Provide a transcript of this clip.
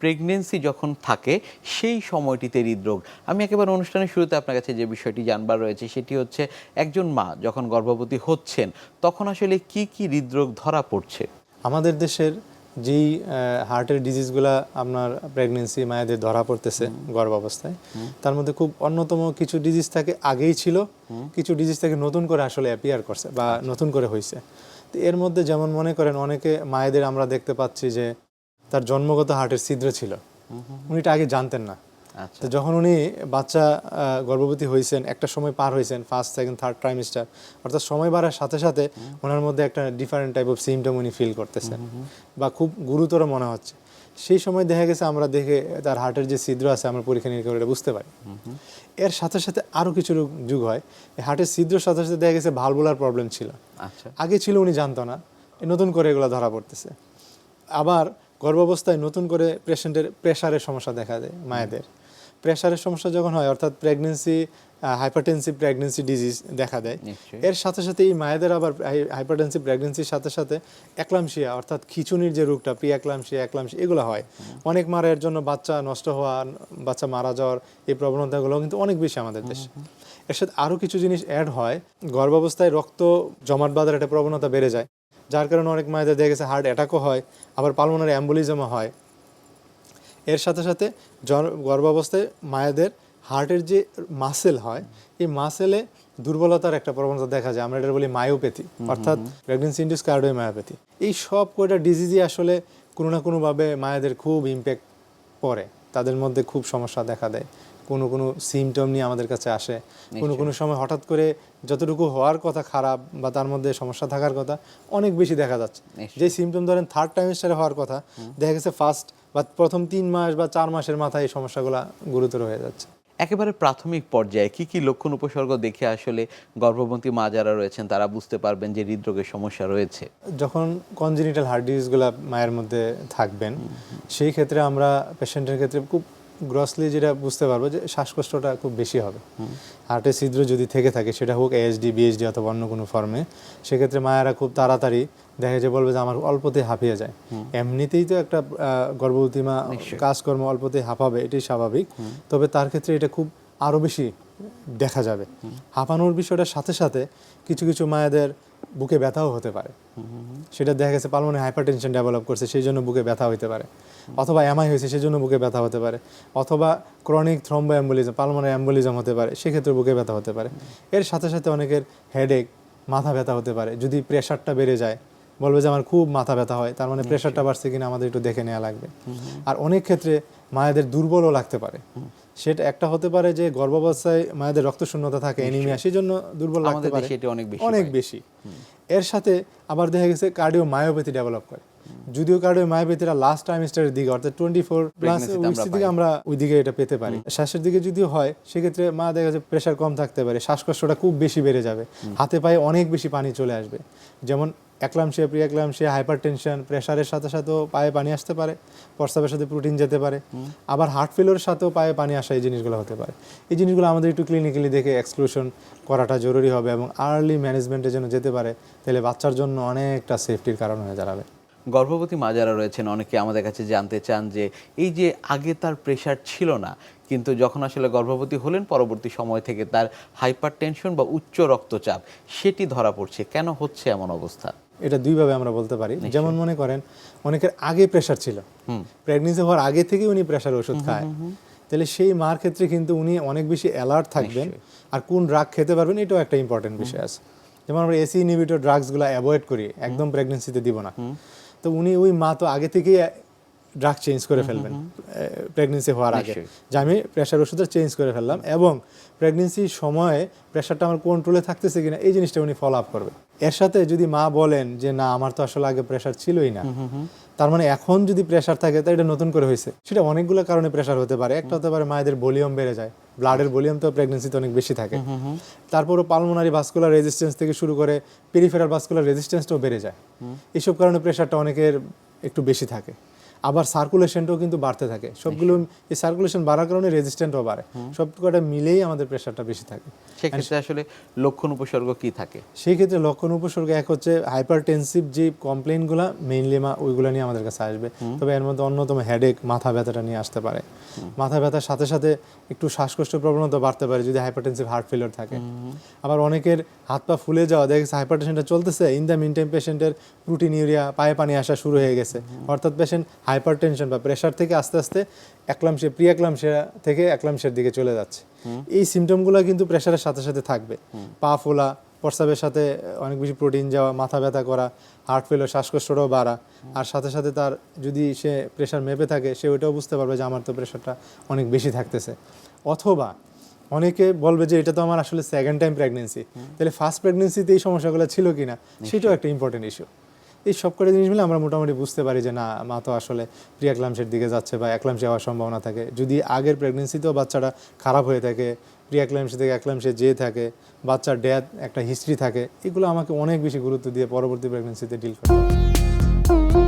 Pregnancy যখন থাকে সেই সময়টিতে হৃদরোগ। আমি একেবারে অনুষ্ঠানের শুরুতে আপনার কাছে যে বিষয়টি জানবার রয়েছে সেটি হচ্ছে একজন মা যখন গর্ভবতী হচ্ছেন তখন আসলে কি কি হৃদরোগ ধরা পড়ছে? আমাদের দেশের যেই হার্টের ডিজিজগুলা আপনার প্রেগনেন্সি মায়েদের ধরা পড়তেছে গর্ভাবস্থায় তার মধ্যে খুব অন্যতম কিছু ডিজিজ থাকে আগেই ছিল কিছু ডিজিজ থাকে নতুন করে আসলে অ্যাপিয়ার করছে বা নতুন করে হয়েছে তো এর মধ্যে যেমন মনে করেন অনেকে মায়েদের আমরা দেখতে পাচ্ছি যে তার জন্মগত হার্টের ছিদ্র ছিল। উনি এটা আগে জানতেন না। আচ্ছা। তো যখন উনি বাচ্চা গর্ভবতী হয়েছেন একটা সময় পার হয়েছেন ফার্স্ট সেকেন্ড থার্ড ট্রাইমিস্টার অর্থাৎ সময় বাড়ার সাথে সাথে ওনার মধ্যে একটা ডিফারেন্ট টাইপ অফ সিমটম উনি ফিল করতেছেন। বা খুব গুরুতর মনে হচ্ছে। সেই সময় দেখা গেছে আমরা দেখে তার হার্টের যে ছিদ্র আছে আমরা পরীক্ষা নিরীক্ষা করে বুঝতে পারি। এর সাথে সাথে আরও কিছু রোগ- যুগ হয়। এই হার্টের ছিদ্রের সাথে সাথে দেখা গেছে ভালভুলার প্রবলেম ছিল। আচ্ছা। আগে ছিল উনি জানতো না। নতুন করে এগুলো ধরা পড়তেছে। আবার গর্ভাবস্থায় নতুন করে পেশেন্টের প্রেশারের সমস্যা দেখা দেয় মায়েদের। প্রেশারের সমস্যা যখন হয় অর্থাৎ প্রেগনেন্সি হাইপারটেনসিভ প্রেগনেন্সি ডিজিজ দেখা দেয়। এর সাথে সাথে এই মায়েদের আবার হাইপারটেনসিভ প্রেগনেন্সির সাথে সাথে একলামশিয়া অর্থাৎ খিচুনির যে রোগটা প্রি একলামশিয়া একলামশিয়া এগুলো হয়। অনেক মারা এর জন্য বাচ্চা নষ্ট হওয়া বাচ্চা মারা যাওয়ার এই প্রবণতাগুলো কিন্তু অনেক বেশি আমাদের দেশে। এর সাথে আরও কিছু জিনিস অ্যাড হয় গর্ভাবস্থায় রক্ত জমাট বাঁধার একটা প্রবণতা বেড়ে যায়। যার কারণে অনেক মায়েদের দেখা গেছে হার্ট অ্যাটাকও হয় আবার পালমোনারি অ্যাম্বুলিজমও হয়। এর সাথে সাথে গর্ভাবস্থায় মায়েদের হার্টের যে মাসেল হয় এই মাসেলে দুর্বলতার একটা প্রবণতা দেখা যায়। আমরা এটা বলি মায়োপ্যাথি অর্থাৎ প্রেগনেন্সি ইন্ডিউস কার্ডিও মায়োপ্যাথি এই সব কয়টা ডিজিজই আসলে কোনো না কোনোভাবে মায়েদের খুব ইম্প্যাক্ট পড়ে তাদের মধ্যে খুব সমস্যা দেখা দেয়। কোনো কোনো সিমটম নিয়ে আমাদের কাছে আসে। কোনো কোনো সময় হঠাৎ করে যতটুকু হওয়ার কথা খারাপ বা তার মধ্যে সমস্যা থাকার কথা অনেক বেশি দেখা যাচ্ছে। যে সিমটম ধরেন থার্ড টাইমিস্টারে হওয়ার কথা দেখা গেছে ফার্স্ট বা প্রথম তিন মাস বা চার মাসের মাথায় এই সমস্যাগুলো গুরুতর হয়ে যাচ্ছে। একেবারে প্রাথমিক পর্যায়ে কি কি লক্ষণ উপসর্গ দেখে আসলে গর্ভবতী মা যারা রয়েছেন তারা বুঝতে পারবেন যে হৃদরোগের সমস্যা রয়েছে? যখন কনজিনিটাল হার্ট ডিজিজগুলো মায়ের মধ্যে থাকবেন সেই ক্ষেত্রে আমরা পেশেন্টের ক্ষেত্রে খুব গ্রসলি যেটা বুঝতে পারব যে শ্বাসকষ্টটা খুব বেশি হবে। হার্টের ছিদ্র যদি থেকে থাকে সেটা হোক এএসডি বিএসডি অথবা অন্য কোনো ফর্মে সেক্ষেত্রে মায়েরা খুব তাড়াতাড়ি দেখা যায় বলবে যে আমার অল্পতে হাঁপিয়ে যায়। এমনিতেই তো একটা গর্ভবতী মা কাজকর্ম অল্পতে হাঁপাবে এটাই স্বাভাবিক। তবে তার ক্ষেত্রে এটা খুব আরও বেশি দেখা যাবে। হাঁপানোর বিষয়টার সাথে সাথে কিছু কিছু মায়েদের বুকে ব্যথাও হতে পারে। সেটা দেখা গেছে পালমনে হাইপারটেনশন ডেভেলপ করছে, সেই জন্য বুকে ব্যথা হতে পারে। অথবা এমআই হয়েছে, সেই জন্য বুকে ব্যথা হতে পারে। অথবা ক্রনিক থ্রম্বো অ্যাম্বুলিজম পালমনে অ্যাম্বুলিজম হতে পারে, সেক্ষেত্রে বুকে ব্যথা হতে পারে। এর সাথে সাথে অনেকের হেডেক মাথা ব্যথা হতে পারে। যদি প্রেশারটা বেড়ে যায়, বলবে যে আমার খুব মাথা ব্যথা হয়, তার মানে প্রেশারটা বাড়ছে কিনা আমাদের একটু দেখে নেওয়া লাগবে। আর অনেক ক্ষেত্রে মায়েদের দুর্বলও লাগতে পারে। সেটা একটা হতে পারে যে গর্ভাবস্থায় মায়েদের রক্ত শূন্যতা থাকে এনিমিয়া সেই জন্য দুর্বল লাগতে পারে। অনেক বেশি অনেক বেশি। এর সাথে আবার দেখা গেছে কার্ডিও মায়োপ্যাথি ডেভেলপ করে যদিও কার্ডিও মায়োপ্যাথিরা লাস্ট টাইমিস্টারের দিকে অর্থাৎ টোয়েন্টি ফোর প্লাস আমরা দিকে আমরা ওই দিকে এটা পেতে পারি। শ্বাসের দিকে যদি হয় সেক্ষেত্রে মা দেখা যাচ্ছে প্রেশার কম থাকতে পারে শ্বাসকষ্টটা খুব বেশি বেড়ে যাবে। হাতে পায়ে অনেক বেশি পানি চলে আসবে। যেমন eclampsia pre eclampsia hypertension প্রেশারের সাথে সাথেও পায়ে পানি আসতে পারে প্রস্রাবের সাথে প্রোটিন যেতে পারে। আবার হার্ট ফেলোর সাথেও পায়ে পানি আসা এই জিনিসগুলো হতে পারে। এই জিনিসগুলো আমাদের একটু ক্লিনিক্যালি দেখে এক্সক্লুশন করাটা জরুরি হবে এবং আর্লি ম্যানেজমেন্টের জন্য যেতে পারে। তাহলে বাচ্চার জন্য অনেকটা সেফটির কারণ হয়ে দাঁড়াবে। গর্ভবতী মা যারা রয়েছেন অনেকে আমাদের কাছে জানতে চান যে এই যে আগে তার প্রেশার ছিল না কিন্তু যখন আসলে গর্ভবতী হলেন পরবর্তী সময় থেকে তার হাইপার টেনশন বা উচ্চ রক্তচাপ সেটি ধরা পড়ছে। কেন হচ্ছে এমন অবস্থা? এটা দুইভাবে আমরা বলতে পারি। যেমন মনে করেন অনেকের আগে প্রেশার ছিল। প্রেগনেন্সি হওয়ার আগে থেকে উনি প্রেশার ওষুধ খায়। তাহলে সেই মার ক্ষেত্রে কিন্তু উনি অনেক বেশি অ্যালার্ট থাকবেন আর কোন ড্রাগ খেতে পারবেন এটাও একটা ইম্পর্টেন্ট বিষয় আছে। যেমন আমরা এসি ইনহিবিটর ড্রাগসগুলো অ্যাভয়েড করি একদম প্রেগনেন্সিতে দিব না। তো উনি ওই মা তো আগে থেকেই ড্রাগ চেঞ্জ করে ফেলবেন। প্রেগনেন্সি হওয়ার আগে। যে আমি প্রেশার ওষুধটা চেঞ্জ করে ফেললাম এবং প্রেগনেন্সির সময়ে প্রেশারটা আমার কন্ট্রোলে থাকতেছে কিনা এই জিনিসটা উনি ফলো আপ করবে এর সাথে যদি মা বলেন যে না আমার তো আসলে আগে প্রেশার ছিলই না। তার মানে এখন যদি প্রেশার থাকে তা এটা নতুন করে হয়েছে। সেটা অনেকগুলো কারণে প্রেশার হতে পারে। একটা হতে পারে মায়েদের ভলিউম বেড়ে যায়। ব্লাডের ভলিউম তো প্রেগনেন্সিতে অনেক বেশি থাকে। তারপরও পালমোনারি ভাস্কুলার রেজিস্ট্যান্স থেকে শুরু করে পেরিফেরাল ভাস্কুলার রেজিস্ট্যান্সটাও বেড়ে যায়। এইসব কারণে প্রেশারটা অনেকের একটু বেশি থাকে। আবার সার্কুলেশনটাও কিন্তু বাড়তে থাকে। সবগুলো এই সার্কুলেশন বাড়ার কারণে রেজিস্ট্যান্টও বাড়ে। সব কটা মিলেই আমাদের প্রেশারটা বেশি থাকে। সেক্ষেত্রে আসলে লক্ষণ উপসর্গ কি থাকে? সেই ক্ষেত্রে লক্ষণ উপসর্গ এক হচ্ছে হাইপার টেনসিভ যে কমপ্লেনগুলো মেইনলি মা ওইগুলো নিয়ে আমাদের কাছে আসবে। তবে এর মধ্যে অন্যতম হেডেক মাথা ব্যথাটা নিয়ে আসতে পারে। মাথা ব্যথার সাথে সাথে একটু শ্বাসকষ্ট প্রবণতা বাড়তে পারে যদি হাইপারটেনসিভ হার্ট ফেলিওর থাকে। আবার অনেকের হাত পা ফুলে যাওয়া দেখেছে হাইপারটেনশনটা চলতেছে ইন দ্য মিন টাইম পেশেন্টের প্রোটিন ইউরিয়া পায়ে পানি আসা শুরু হয়ে গেছে। অর্থাৎ পেশেন্ট হাইপার টেনশন বা প্রেশার থেকে আস্তে আস্তে একলামশে প্রি একলামশিয়া থেকে একলামশের দিকে চলে যাচ্ছে। এই সিমটমগুলো কিন্তু প্রেশারের সাথে সাথে থাকবে। পা ফোলা প্রস্রাবের সাথে অনেক বেশি প্রোটিন যাওয়া মাথা ব্যথা করা হার্ট ফেলিওর শ্বাসকষ্টটাও বাড়া। আর সাথে সাথে তার যদি সে প্রেশার মেপে থাকে সে ওইটাও বুঝতে পারবে যে আমার তো প্রেশারটা অনেক বেশি থাকতেছে। অথবা অনেকে বলবে যে এটা তো আমার আসলে সেকেন্ড টাইম প্রেগনেন্সি তাহলে ফার্স্ট প্রেগনেন্সিতে এই সমস্যাগুলো ছিল কিনা? সেটাও একটা ইম্পর্টেন্ট ইস্যু এই সব কটা জিনিস মিলে আমরা মোটামুটি বুঝতে পারি যে না, মা তো আসলে প্রিয়াক্লামসের দিকে যাচ্ছে বা একলামসে যাওয়ার সম্ভাবনা থাকে। যদি আগের প্রেগনেন্সিতেও বাচ্চাটা খারাপ হয়ে থাকে প্রিয়াক্লামসি থেকে একলামসে যেয়ে থাকে, বাচ্চার ডেথ একটা হিস্ট্রি থাকে, এগুলো আমাকে অনেক বেশি গুরুত্ব দিয়ে পরবর্তী প্রেগনেন্সিতে ডিল করতে হবে।